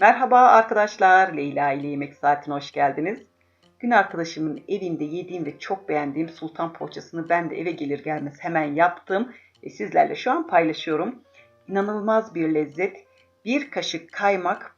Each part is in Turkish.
Merhaba arkadaşlar, Leyla ile Yemek Saatine hoş geldiniz. Gün arkadaşımın evinde yediğim ve çok beğendiğim sultan poğaçasını ben de eve gelir gelmez hemen yaptım ve sizlerle şu an paylaşıyorum. İnanılmaz bir lezzet. Bir kaşık kaymak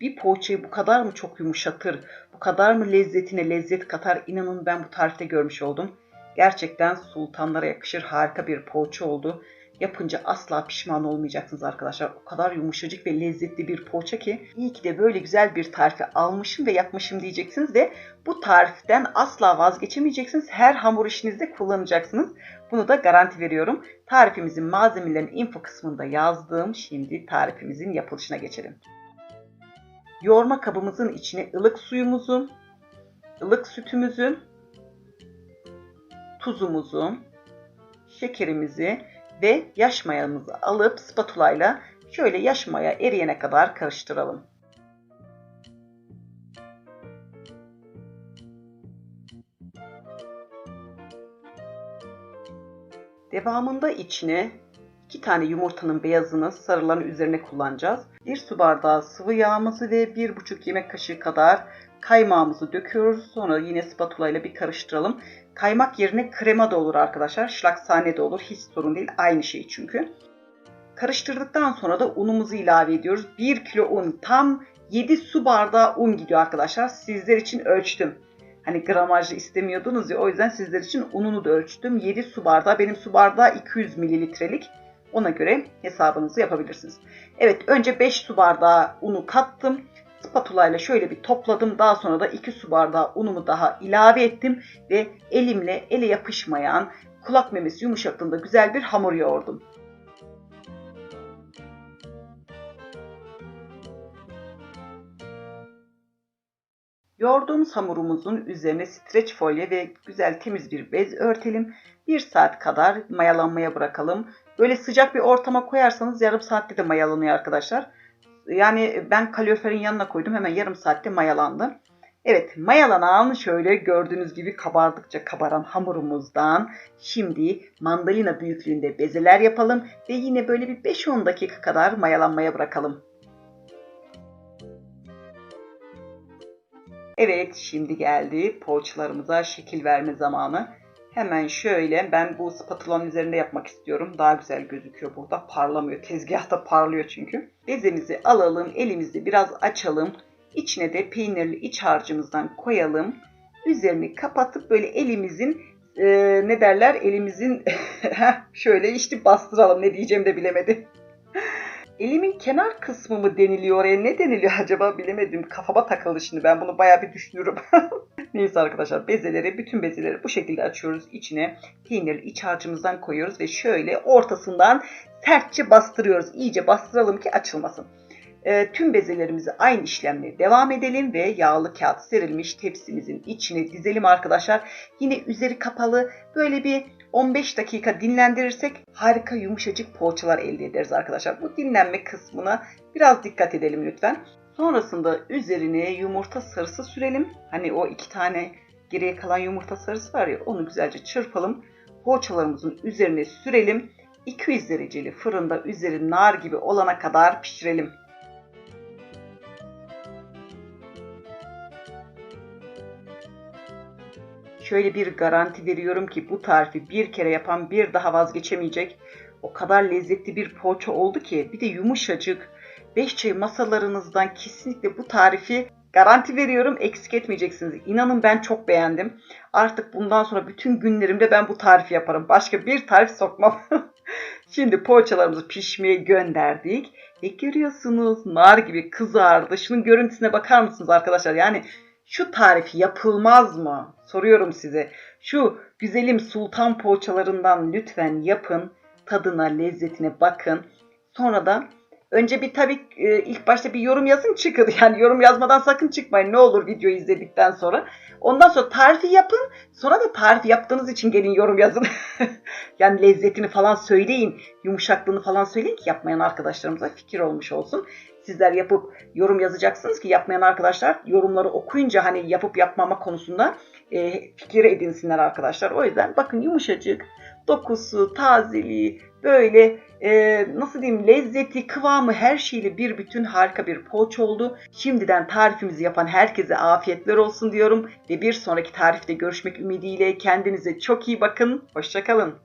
bir poğaçayı bu kadar mı çok yumuşatır, bu kadar mı lezzetine lezzet katar inanın ben bu tarifte görmüş oldum. Gerçekten sultanlara yakışır harika bir poğaça oldu. Yapınca asla pişman olmayacaksınız arkadaşlar. O kadar yumuşacık ve lezzetli bir poğaça ki iyi ki de böyle güzel bir tarifi almışım ve yapmışım diyeceksiniz ve bu tariften asla vazgeçemeyeceksiniz. Her hamur işinizde kullanacaksınız. Bunu da garanti veriyorum. Tarifimizin malzemelerin info kısmında yazdığım şimdi tarifimizin yapılışına geçelim. Yoğurma kabımızın içine ılık suyumuzu, ılık sütümüzü, tuzumuzu, şekerimizi ve yaş mayamızı alıp spatula ile şöyle yaş maya eriyene kadar karıştıralım. Devamında içine 2 tane yumurtanın beyazını sarıların üzerine kullanacağız. 1 su bardağı sıvı yağımızı ve 1,5 yemek kaşığı kadar kaymağımızı döküyoruz. Sonra yine spatula ile bir karıştıralım. Kaymak yerine krema da olur arkadaşlar. Şlaksane de olur. Hiç sorun değil. Aynı şey çünkü. Karıştırdıktan sonra da unumuzu ilave ediyoruz. 1 kilo un tam 7 su bardağı un gidiyor arkadaşlar. Sizler için ölçtüm. Hani gramajlı istemiyordunuz ya o yüzden sizler için ununu da ölçtüm. 7 su bardağı. Benim su bardağı 200 mililitrelik. Ona göre hesabınızı yapabilirsiniz. Evet önce 5 su bardağı unu kattım. Spatula şöyle bir topladım. Daha sonra da 2 su bardağı unumu daha ilave ettim. Ve elimle ele yapışmayan kulak memesi yumuşaklığında güzel bir hamur yoğurdum. Yoğurduğumuz hamurumuzun üzerine streç folye ve güzel temiz bir bez örtelim. 1 saat kadar mayalanmaya bırakalım. Böyle sıcak bir ortama koyarsanız yarım saatte de mayalanıyor arkadaşlar. Yani ben kaloriferin yanına koydum hemen yarım saatte mayalandı. Evet mayalanan şöyle gördüğünüz gibi kabardıkça kabaran hamurumuzdan şimdi mandalina büyüklüğünde bezeler yapalım ve yine böyle bir 5-10 dakika kadar mayalanmaya bırakalım. Evet şimdi geldi poğaçalarımıza şekil verme zamanı. Hemen şöyle ben bu spatulanın üzerinde yapmak istiyorum. Daha güzel gözüküyor burada. Parlamıyor. Tezgahta parlıyor çünkü. Bezemizi alalım. Elimizi biraz açalım. İçine de peynirli iç harcımızdan koyalım. Üzerini kapatıp böyle elimizin e, ne derler elimizin şöyle işte bastıralım. Ne diyeceğimi de bilemedim. Elimin kenar kısmı mı deniliyor oraya? Ne deniliyor acaba bilemedim. Kafama takıldı şimdi. Ben bunu bayağı bir düşünüyorum. Neyse arkadaşlar bezeleri, bütün bezeleri bu şekilde açıyoruz. İçine peynirli iç harcımızdan koyuyoruz ve şöyle ortasından sertçe bastırıyoruz. İyice bastıralım ki açılmasın. E, tüm bezelerimizi aynı işlemle devam edelim ve yağlı kağıt serilmiş tepsimizin içine dizelim arkadaşlar. Yine üzeri kapalı böyle bir 15 dakika dinlendirirsek harika yumuşacık poğaçalar elde ederiz arkadaşlar. Bu dinlenme kısmına biraz dikkat edelim lütfen. Sonrasında üzerine yumurta sarısı sürelim. Hani o iki tane geriye kalan yumurta sarısı var ya onu güzelce çırpalım. Poğaçalarımızın üzerine sürelim. 200 dereceli fırında üzeri nar gibi olana kadar pişirelim. Şöyle bir garanti veriyorum ki bu tarifi bir kere yapan bir daha vazgeçemeyecek. O kadar lezzetli bir poğaça oldu ki bir de yumuşacık. Beş çay masalarınızdan kesinlikle bu tarifi garanti veriyorum eksik etmeyeceksiniz. İnanın ben çok beğendim. Artık bundan sonra bütün günlerimde ben bu tarifi yaparım. Başka bir tarif sokmam. Şimdi poğaçalarımızı pişmeye gönderdik. E görüyorsunuz nar gibi kızardı. Şunun görüntüsüne bakar mısınız arkadaşlar? Yani şu tarif yapılmaz mı? Soruyorum size. Şu güzelim sultan poğaçalarından lütfen yapın. Tadına, lezzetine bakın. Sonra da önce bir tabii e, ilk başta bir yorum yazın çıkın. Yani yorum yazmadan sakın çıkmayın. Ne olur videoyu izledikten sonra. Ondan sonra tarifi yapın. Sonra da tarifi yaptığınız için gelin yorum yazın. yani lezzetini falan söyleyin. Yumuşaklığını falan söyleyin ki yapmayan arkadaşlarımıza fikir olmuş olsun. Sizler yapıp yorum yazacaksınız ki yapmayan arkadaşlar yorumları okuyunca hani yapıp yapmama konusunda e, fikir edinsinler arkadaşlar. O yüzden bakın yumuşacık, dokusu, tazeliği, böyle e, nasıl diyeyim lezzeti, kıvamı her şeyle bir bütün harika bir poğaça oldu. Şimdiden tarifimizi yapan herkese afiyetler olsun diyorum ve bir sonraki tarifte görüşmek ümidiyle kendinize çok iyi bakın. Hoşçakalın.